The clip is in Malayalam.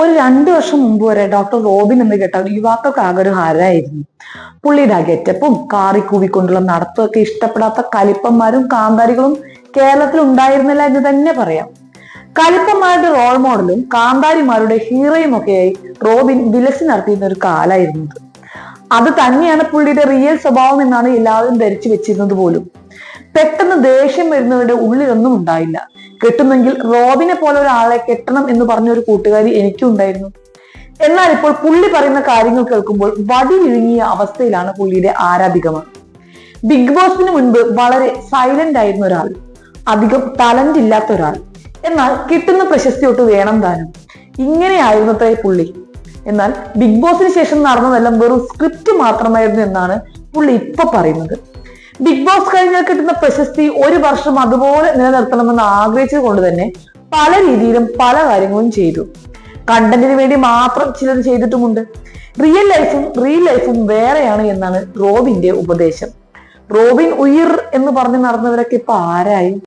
ഒരു രണ്ട് വർഷം മുമ്പ് വരെ ഡോക്ടർ റോബിൻ എന്ന് കേട്ട യുവാക്കൾക്ക് ആകെ ഒരു ഹരായിരുന്നു. പുള്ളിയുടെ ആ ഗെറ്റപ്പും കാറി കൂവിക്കൊണ്ടുള്ള നടത്തമൊക്കെ ഇഷ്ടപ്പെടാത്ത കലിപ്പന്മാരും കാന്താരികളും കേരളത്തിൽ ഉണ്ടായിരുന്നില്ല എന്ന് തന്നെ പറയാം. കലിപ്പന്മാരുടെ റോൾ മോഡലും കാന്താരിമാരുടെ ഹീറോയും ഒക്കെയായി റോബിൻ വിലസി നടത്തിയിരുന്ന ഒരു കാലായിരുന്നു അത്. തന്നെയാണ് പുള്ളിയുടെ റിയൽ സ്വഭാവം എന്നാണ് എല്ലാവരും ധരിച്ചു വെച്ചിരുന്നത് പോലും. പെട്ടെന്ന് ദേഷ്യം വരുന്നവരുടെ ഉള്ളിലൊന്നും ഉണ്ടായില്ല. കെട്ടുന്നെങ്കിൽ റോബിനെ പോലെ ഒരാളെ കെട്ടണം എന്ന് പറഞ്ഞ ഒരു കൂട്ടുകാരി എനിക്കും ഉണ്ടായിരുന്നു. എന്നാൽ ഇപ്പോൾ പുള്ളി പറയുന്ന കാര്യങ്ങൾ കേൾക്കുമ്പോൾ വടി വിഴുങ്ങിയ അവസ്ഥയിലാണ് പുള്ളിയുടെ ആരാധികമ. ബിഗ് ബോസിന് മുൻപ് വളരെ സൈലന്റ് ആയിരുന്ന ഒരാൾ അധികം ടാലന്റ് ഇല്ലാത്ത ഒരാൾ. എന്നാൽ കിട്ടുന്ന പ്രശസ്തി ഒട്ട് വേണം താനും. ഇങ്ങനെയായിരുന്നത്രേ പുള്ളി. എന്നാൽ ബിഗ് ബോസിന് ശേഷം നടന്നതെല്ലാം വെറും സ്ക്രിപ്റ്റ് മാത്രമായിരുന്നു എന്നാണ് പുള്ളി ഇപ്പൊ പറയുന്നത്. ബിഗ് ബോസ് കഴിഞ്ഞാൽ കിട്ടുന്ന പ്രശസ്തി ഒരു വർഷം അതുപോലെ നിലനിർത്തണമെന്ന് ആഗ്രഹിച്ചത് കൊണ്ട് തന്നെ പല രീതിയിലും പല കാര്യങ്ങളും ചെയ്തു. കണ്ടന്റിന് വേണ്ടി മാത്രം ചിലർ ചെയ്തിട്ടുമുണ്ട്. റിയൽ ലൈഫും റിയൽ ലൈഫും വേറെയാണ് എന്നാണ് റോബിന്റെ ഉപദേശം. റോബിൻ ഉയിർ എന്ന് പറഞ്ഞ് നടന്നവരൊക്കെ ഇപ്പൊ ആരായി?